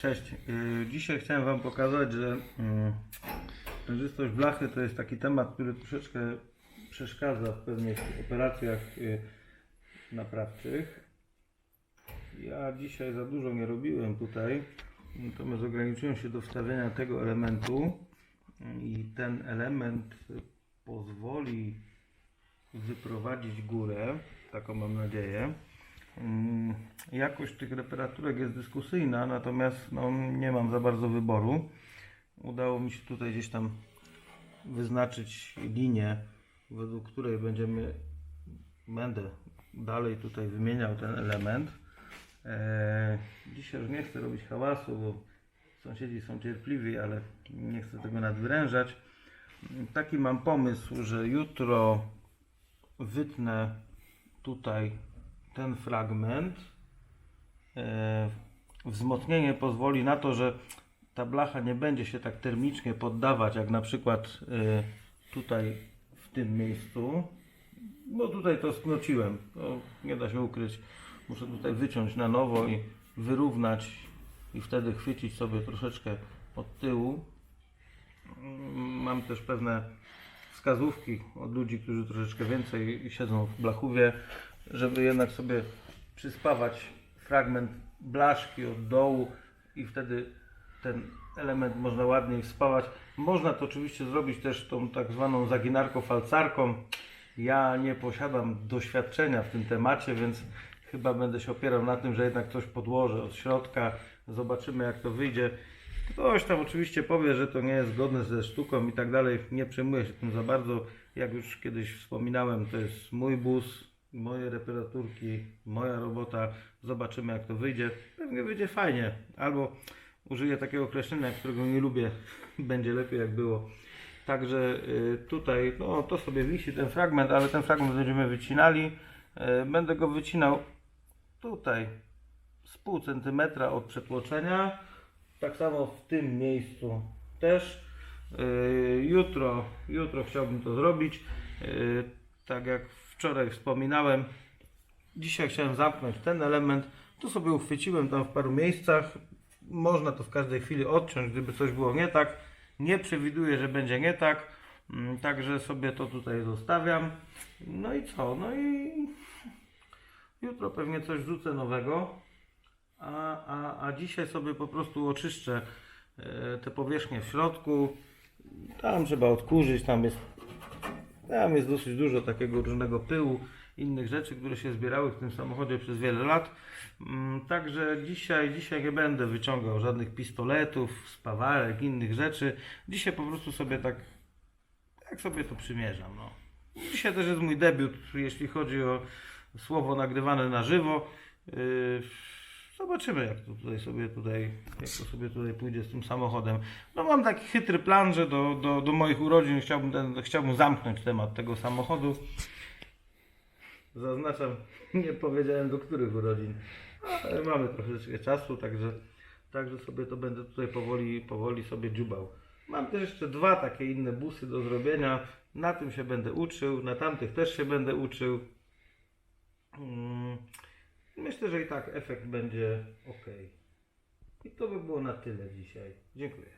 Cześć. Yy, Dzisiaj chciałem Wam pokazać, że przejrzystość blachy to jest taki temat, który troszeczkę przeszkadza w pewnych operacjach yy, naprawczych. Ja dzisiaj za dużo nie robiłem tutaj, natomiast ograniczyłem się do wstawienia tego elementu i ten element pozwoli wyprowadzić górę, taką mam nadzieję. Mm, Jakość tych reparaturek jest dyskusyjna, natomiast no, nie mam za bardzo wyboru. Udało mi się tutaj gdzieś tam wyznaczyć linię, według której będziemy, będę dalej tutaj wymieniał ten element. Eee, dzisiaj już nie chcę robić hałasu, bo sąsiedzi są cierpliwi, ale nie chcę tego nadwyrężać. Taki mam pomysł, że jutro wytnę tutaj ten fragment. E, Wzmocnienie pozwoli na to, że ta blacha nie będzie się tak termicznie poddawać, jak na przykład e, tutaj w tym miejscu. Bo tutaj to sknociłem, to nie da się ukryć. Muszę tutaj wyciąć na nowo i wyrównać i wtedy chwycić sobie troszeczkę od tyłu. Mam też pewne wskazówki od ludzi, którzy troszeczkę więcej siedzą w blachówie, żeby jednak sobie przyspawać fragment blaszki od dołu i wtedy ten element można ładniej spawać. Można to oczywiście zrobić też tą tak zwaną zaginarką falcarką. Ja nie posiadam doświadczenia w tym temacie, więc chyba będę się opierał na tym, że jednak coś podłożę od środka. Zobaczymy jak to wyjdzie. Ktoś tam oczywiście powie, że to nie jest zgodne ze sztuką i tak dalej. Nie przejmuję się tym za bardzo. Jak już kiedyś wspominałem, to jest mój bus, moje reparaturki, moja robota. Zobaczymy jak to wyjdzie. Pewnie wyjdzie fajnie. Albo użyję takiego określenia, którego nie lubię. Będzie lepiej jak było. Także y, tutaj, no to sobie wisi ten fragment, ale ten fragment będziemy wycinali. Y, Będę go wycinał tutaj z pół centymetra od przetłoczenia. Tak samo w tym miejscu też. Yy, Jutro, jutro chciałbym to zrobić. Tak jak wczoraj wspominałem, dzisiaj chciałem zamknąć ten element. Tu sobie uchwyciłem tam w paru miejscach. Można to w każdej chwili odciąć, gdyby coś było nie tak. Nie przewiduję, że będzie nie tak. Mm, Także sobie to tutaj zostawiam. No i co? No i jutro pewnie coś wrzucę nowego. A, a, a dzisiaj sobie po prostu oczyszczę e, te powierzchnie w środku. Tam trzeba odkurzyć, tam jest, tam jest dosyć dużo takiego różnego pyłu, innych rzeczy, które się zbierały w tym samochodzie przez wiele lat. Mm, Także dzisiaj, dzisiaj nie będę wyciągał żadnych pistoletów, spawarek, innych rzeczy. Dzisiaj po prostu sobie tak, tak sobie to przymierzam. No. Dzisiaj też jest mój debiut, jeśli chodzi o słowo nagrywane na żywo. Yy, Zobaczymy, jak to tutaj sobie tutaj, jak to sobie tutaj pójdzie z tym samochodem. No mam taki chytry plan, że do, do, do moich urodzin chciałbym, ten, chciałbym zamknąć temat tego samochodu. Zaznaczam, nie powiedziałem do których urodzin, ale mamy troszeczkę czasu, także, także sobie to będę tutaj powoli, powoli sobie dziubał. Mam też jeszcze dwa takie inne busy do zrobienia. Na tym się będę uczył, na tamtych też się będę uczył. Mm, Myślę, że i tak efekt będzie ok. I to by było na tyle dzisiaj. Dziękuję.